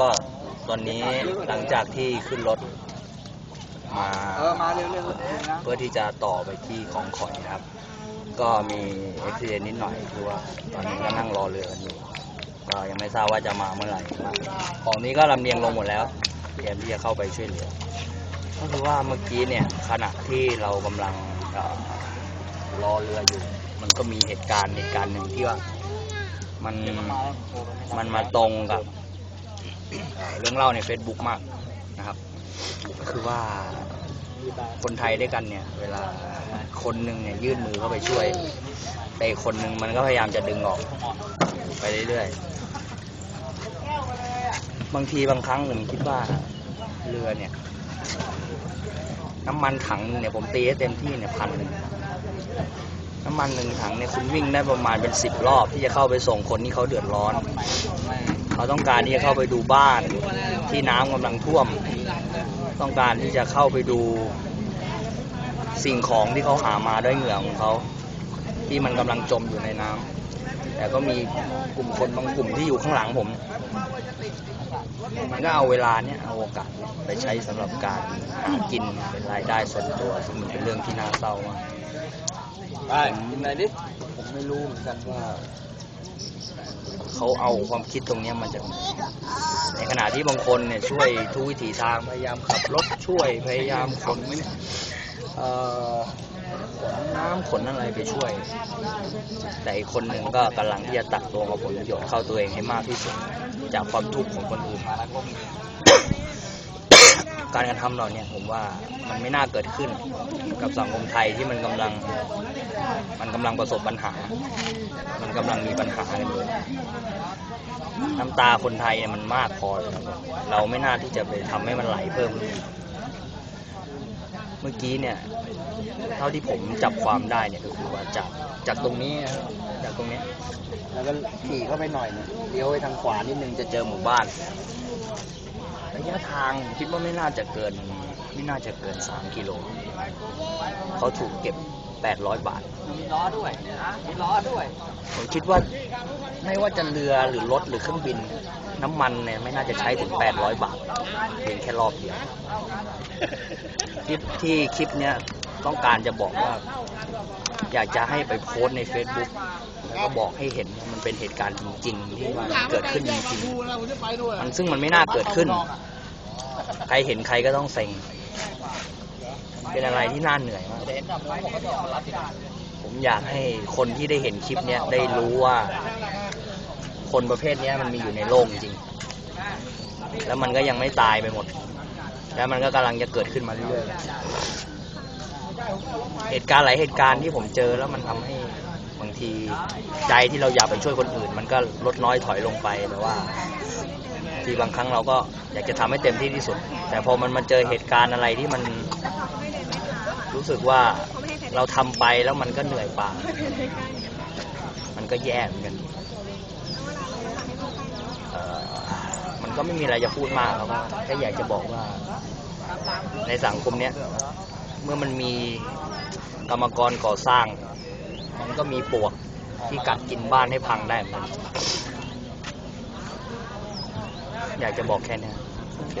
ก็ตอนนี้หลังจากที่ขึ้นรถมาเออมาเร็วๆเร็วนะเพื่อที่จะต่อไปที่ของขอนนะครับ ก็มีเอ็กซิเดนนิดหน่อยคือว่าตอนนี้ก็นั่งรอเรือกันอยู่ก็ยังไม่ทราบว่าจะมาเมื่อไหร่ของนี้ก็ลำเลียงลงหมดแล้วเตรียมที่จะเข้าไปช่วยเหลือก็คือว่าเมื่อกี้เนี่ยขณะที่เรากำลังเอ่อรอเรืออยู่ มันก็มีเหตุการณ์เหตุการณ์หนึ่งที่ว่ามันมันมาตรงกับ เรื่องเล่าใน Facebook มากนะครับ คือว่าคนไทยด้วยกันเนี่ย เวลาคนหนึ่งเนี่ยยื่นมือเข้าไปช่วยแต่อีกคนหนึ่งมันก็พยายามจะดึงออก ไปเรื่อยๆบางทีบางครั้งผมคิดว่าเรือเนี่ย น้ำมันถังเนี่ยผมตีให้เต็มที่เนี่ยพันหนึ่งน้ำมันหนึ่งถังเนี่ยคุณวิ่งได้ประมาณเป็นสิบรอบที่จะเข้าไปส่งคนที่เขาเดือดร้อน เขาต้องการที่จะเข้าไปดูบ้านที่น้ำกำลังท่วม ต้องการที่จะเข้าไปดูสิ่งของที่เขาหามาด้วยเหงื่อของเขาที่มันกำลังจมอยู่ในน้ำแต่ก็มีกลุ่มคนบางกลุ่มที่อยู่ข้างหลังผม มันก็เอาเวลาเนี่ยเอาโอกาสเนี่ยไปใช้สำหรับการหากินเป็นรายได้ส่วนตัวซึ่งมันเป็นเรื่องที่น่าเศร้ามากไปกินไหนดิผมไม่รู้เหมือนกันว่า เขาเอาความคิดตรงนี้ยมาจากไหนในขณะที่บางคนเนี่ยช่วยทุกวิถีทางพยายามขับรถช่วยพยายามขนเอ่อขนน้ำขนอะไรไปช่วย แต่อีกคนหนึ่งก็กำลังที่จะตักตัวมาผลประโยชน์เข้าตัวเองให้มากที่สุด จากความทุกข์ของคนอื่น การกระทำเราเนี่ยผมว่ามันไม่น่าเกิดขึ้นกับสังคมไทยที่มันกำลัง มันกำลังประสบปัญหา มันกำลังมีปัญหากันอยู่น้ำตาคนไทยเนี่ยมันมากพอแล้วเราไม่น่าที่จะไปทำให้มันไหลเพิ่มขึ้นเมื่อกี้เนี่ย เท่าที่ผมจับความได้เนี่ยก็คือว่าจากจากตรงนี้ครับจากตรงนี้แล้วก็ขี่เข้าไปหน่อยเนี่ยเลี้ยวไปทางขวานิดนึงจะเจอหมู่บ้าน ระยะทางคิดว่าไม่น่าจะเกิน ไม่น่าจะเกิน 3 กิโล เขาถูกเก็บ 800 บาท มีล้อด้วยนะมีล้อด้วย ผมคิดว่าไม่ว่าจะเรือหรือรถหรือเครื่องบิน น้ำมันเนี่ยไม่น่าจะใช้ถึง 800 บาทเพียงแค่รอบเดียวคลิปที่คลิปเนี้ยต้องการจะบอกว่า อยากจะให้ไปโพสต์ใน Facebook แล้วก็บอกให้เห็นว่ามันเป็นเหตุการณ์จริงๆที่มันเกิดขึ้นจริงๆมันซึ่งมันไม่น่าเกิดขึ้น ใครเห็นใครก็ต้องเซ็ง เป็นอะไรที่น่าเหนื่อยมากผมก็จะมารับที่ผมอยากให้คนที่ได้เห็นคลิปเนี้ยได้รู้ว่า คนประเภทเนี้ยมันมีอยู่ในโลกจริง แล้วมันก็ยังไม่ตายไปหมด แล้วมันก็กำลังจะเกิดขึ้นมาเรื่อยๆ เหตุการณ์หลายเหตุการณ์ที่ผมเจอแล้วมันทำให้บางทีใจที่เราอยากไปช่วยคนอื่น มันก็ลดน้อยถอยลงไปแต่ว่า ที่บางครั้งเราก็อยากจะทำให้เต็มที่ที่สุด แต่พอมันมาเจอเหตุการณ์อะไรที่มันรู้สึกว่าเราทำไปแล้วมันก็เหนื่อยป่ามันก็แย่เหมือนกันมันก็ไม่มีอะไรจะพูดมากครับแค่อยากจะบอกว่า ในสังคมเนี้ยเมื่อมันมีกรรมกรก่อสร้าง มันก็มีปวกที่กัดกินบ้านให้พังได้เหมือนกัน อยากจะบอกแค่นี้โอเค